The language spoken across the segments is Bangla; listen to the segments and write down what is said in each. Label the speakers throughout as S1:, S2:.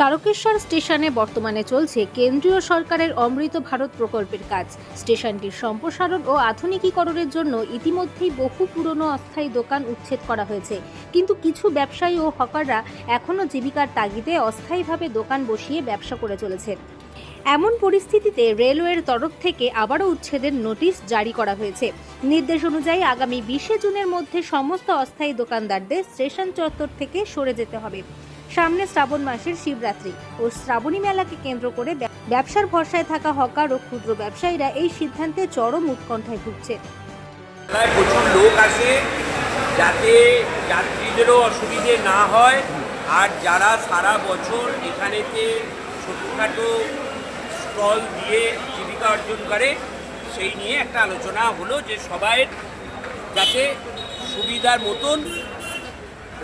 S1: তারকেশ্বর স্টেশনে বর্তমানে চলছে কেন্দ্রীয় সরকারের অমৃত ভারত প্রকল্পের কাজ। স্টেশনটির সম্প্রসারণ ও আধুনিকীকরণের জন্য ইতিমধ্যেই বহু পুরনো অস্থায়ী দোকান উচ্ছেদ করা হয়েছে। কিন্তু কিছু ব্যবসায়ী ও হকাররা এখনও জীবিকার তাগিদে অস্থায়ীভাবে দোকান বসিয়ে ব্যবসা করে চলেছে। এমন পরিস্থিতিতে রেলওয়ের তরফ থেকে আবারও উচ্ছেদের নোটিশ জারি করা হয়েছে। নির্দেশ অনুযায়ী আগামী বিশে জুনের মধ্যে সমস্ত অস্থায়ী দোকানদারদের স্টেশন চত্বর থেকে সরে যেতে হবে। সামনে শ্রাবণ মাসের শিবরাত্রি ও শ্রাবণী মেলাকে কেন্দ্র করে ব্যবসার ভরসায় থাকা হকার ও ক্ষুদ্র ব্যবসায়ীরা এই সিদ্ধান্তে চরম উৎকণ্ঠায় ভুগছে।
S2: প্রচুর লোক আসে, যাতে যাত্রীদেরও অসুবিধে না হয়। আর যারা সারা বছর এখানেতে ছোটোখাটো স্টল দিয়ে জীবিকা অর্জন করে, সেই নিয়ে একটা আলোচনা হলো যে সবাই যাতে সুবিধার মতন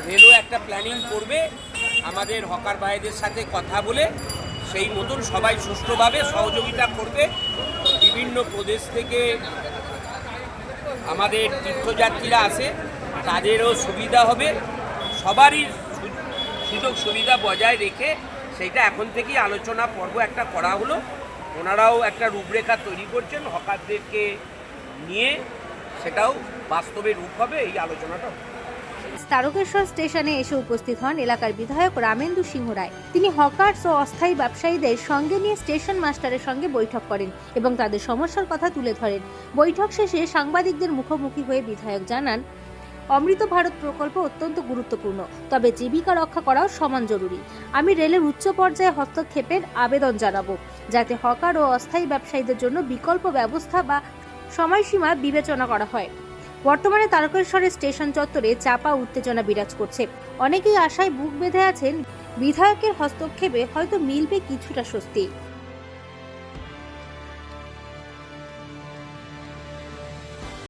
S2: রেলও একটা প্ল্যানিং করবে। আমাদের হকার ভাইদের সাথে কথা বলে সেই মতন সবাই সুষ্ঠুভাবে সহযোগিতা করবে। বিভিন্ন প্রদেশ থেকে আমাদের তীর্থযাত্রীরা আসে, তাদেরও সুবিধা হবে। সবারই সুযোগ সুবিধা বজায় রেখে সেইটা এখন থেকেই আলোচনা পর্ব একটা করা হলো। ওনারাও একটা রূপরেখা তৈরি করছেন হকারদেরকে নিয়ে, সেটাও বাস্তবে রূপ হবে, এই আলোচনাটা
S1: তারকেশ্বর স্টেশনে এসে উপস্থিত হন এলাকার বিধায়ক রামেন্দু সিংহ রায়। তিনি হকার্স ও অস্থায়ী ব্যবসায়ীদের সঙ্গে নিয়ে স্টেশন মাস্টারের সঙ্গে বৈঠক করেন এবং তাদের সমস্যার কথা তুলে ধরেন। বৈঠক শেষে সাংবাদিকদের মুখোমুখি হয়ে বিধায়ক জানান, অমৃত ভারত প্রকল্প অত্যন্ত গুরুত্বপূর্ণ, তবে জীবিকা রক্ষা করাও সমান জরুরি। আমি রেলের উচ্চ পর্যায়ে হস্তক্ষেপের আবেদন জানাব, যাতে হকার ও অস্থায়ী ব্যবসায়ীদের জন্য বিকল্প ব্যবস্থা বা সময়সীমা বিবেচনা করা হয়। বর্তমানে তারকেশ্বরের স্টেশন চত্বরে চাপা উত্তেজনা বিরাজ করছে। অনেকেই আশায় বুক বেঁধে আছেন, বিধায়কের হস্তক্ষেপে হয়তো মিলবে কিছুটা স্বস্তি।